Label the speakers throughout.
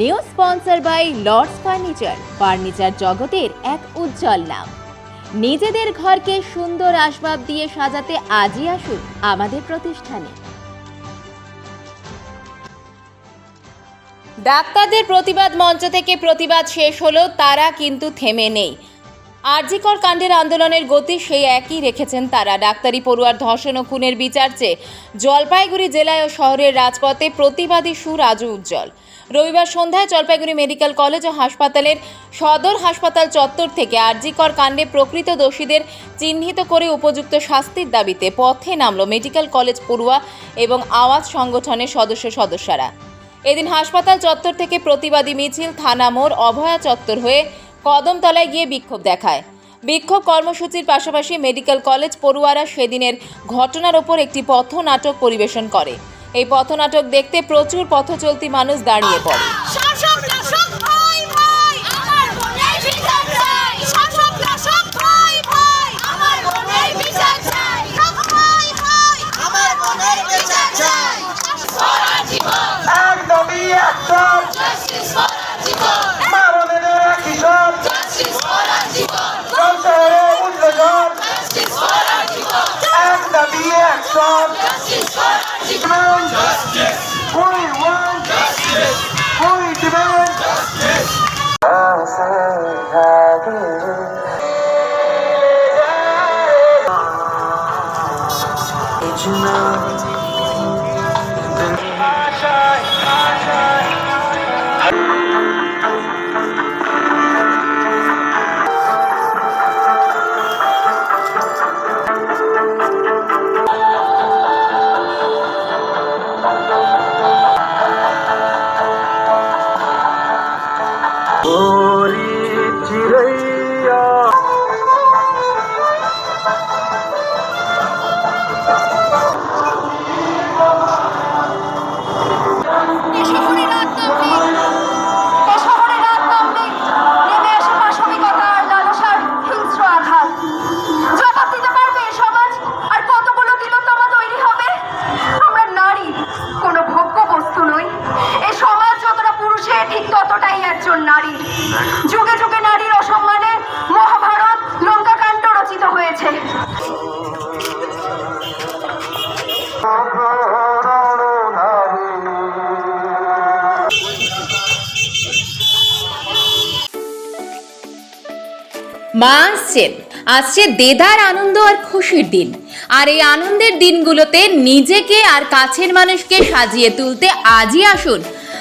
Speaker 1: New sponsor by Lords furniture. Furniture জগতের এক উজ্জ্বল নাম। নিজেদের ঘরকে সুন্দর আসবাব দিয়ে সাজাতে আজই আসুন আমাদের প্রতিষ্ঠানে। ডাক্তারদের প্রতিবাদ মঞ্চ থেকে প্রতিবাদ শেষ হলো তারা কিন্তু থেমে নেই। আরজিকর কাণ্ডের আন্দোলনের গতি সেই একই রেখেছেন তারা। ডাক্তারি পড়ুয়ার ধর্ষণ ও খুনের বিচার চেয়ে জলপাইগুড়ি জেলায় ও শহরের রাজপথে প্রতিবাদী সুর আজও উজ্জ্বল। রবিবার সন্ধ্যায় জলপাইগুড়ি মেডিকেল কলেজ ও হাসপাতালের সদর হাসপাতাল চত্বর থেকে আরজিকর কাণ্ডে প্রকৃত দোষীদের চিহ্নিত করে উপযুক্ত শাস্তির দাবিতে পথে নামল মেডিকেল কলেজ পড়ুয়া এবং আওয়াজ সংগঠনের সদস্য সদস্যরা। এদিন হাসপাতাল চত্বর থেকে প্রতিবাদী মিছিল, থানা মোড়, অভয়া চত্বর হয়ে কদমতলায় গিয়ে বিক্ষোভ দেখায়। বিক্ষোভ কর্মসূচির পাশাপাশি মেডিকেল কলেজ পড়ুয়ারা সেদিনের ঘটনার ওপর একটি পথনাটক পরিবেশন করে। এই পথনাটক দেখতে প্রচুর পথচলতি মানুষ দাঁড়িয়ে পড়ে।
Speaker 2: চিরৈয়া
Speaker 3: নারী। যুগে যুগে নারীর অসম্মানে মহাভারত লঙ্কাকাণ্ড রচিত হয়েছে।
Speaker 1: মা আসছেন। আসছে দেদার আনন্দ আর খুশির দিন। আর এই আনন্দের দিনগুলোতে নিজেকে আর কাছের মানুষকে সাজিয়ে তুলতে আজই আসুন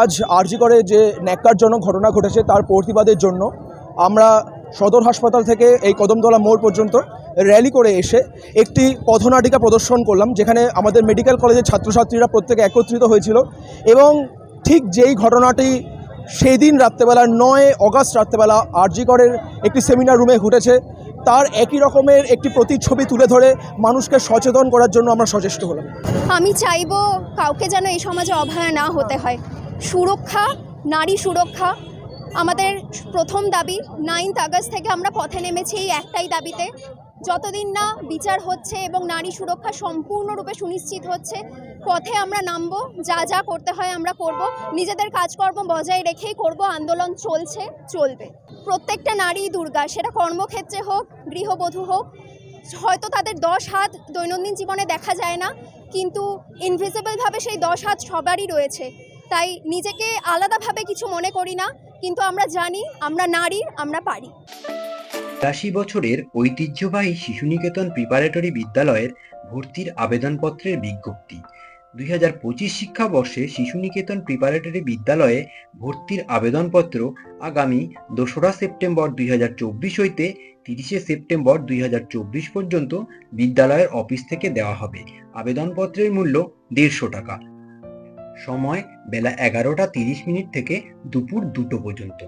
Speaker 4: আজ আরজি করে যে ন্যাক্কারজনক ঘটনা ঘটেছে তার প্রতিবাদের জন্য আমরা সদর হাসপাতাল থেকে এই কদমতলা মোড় পর্যন্ত র্যালি করে এসে একটি পথনাটিকা প্রদর্শন করলাম, যেখানে আমাদের মেডিকেল কলেজের ছাত্রছাত্রীরা প্রত্যেকে একত্রিত হয়েছিল এবং ঠিক যেই ঘটনাটি সেই দিন রাত্রেবেলা নয় অগাস্ট রাত্রেবেলা আরজি করের একটি সেমিনার রুমে ঘটেছে, তার একই রকমের একটি প্রতিচ্ছবি তুলে ধরে মানুষকে সচেতন করার জন্য আমরা সচেষ্ট হলাম।
Speaker 5: আমি চাইব কাউকে যেন এই সমাজে অবহেলা না হতে হয়। সুরক্ষা, নারী সুরক্ষা। আমাদের প্রথম দাবি নাইন্থ আগস্ট থেকে আমরা পথে নেমেছি এই একটাই দাবিতে। যতদিন না বিচার হচ্ছে এবং নারী সুরক্ষা সম্পূর্ণরূপে সুনিশ্চিত হচ্ছে, পথে আমরা নামবো, যা যা করতে হয় আমরা করব। নিজেদের কাজকর্ম বজায় রেখেই করব, আন্দোলন চলছে, চলবে। প্রত্যেকটা নারী দুর্গা, সেটা কর্মক্ষেত্রে হোক, গৃহবধূ হোক, হয়তো তাদের দশ হাত দৈনন্দিন জীবনে দেখা যায় না, কিন্তু ইনভিজিবলভাবে সেই দশ হাত সবারই রয়েছে। তাই নিজেকে আলাদাভাবে কিছু মনে করি না, কিন্তু আমরা জানি আমরা নারী আমরা পারি।
Speaker 6: বিরাশি বছরের ঐতিহ্যবাহী শিশুনিকেতন প্রিপারেটরি বিদ্যালয়ের ভর্তির আবেদনপত্রের বিজ্ঞপ্তি। দুই হাজার পঁচিশ শিক্ষাবর্ষে শিশুনিকেতন প্রিপারেটরি বিদ্যালয়ে ভর্তির আবেদনপত্র আগামী দোসরা সেপ্টেম্বর দুই হাজার চব্বিশ হইতে তিরিশে সেপ্টেম্বর দুই হাজার চব্বিশ পর্যন্ত বিদ্যালয়ের অফিস থেকে দেওয়া হবে। আবেদনপত্রের মূল্য দেড়শো টাকা। সময় বেলা এগারোটা তিরিশ মিনিট থেকে দুপুর দুটো পর্যন্ত।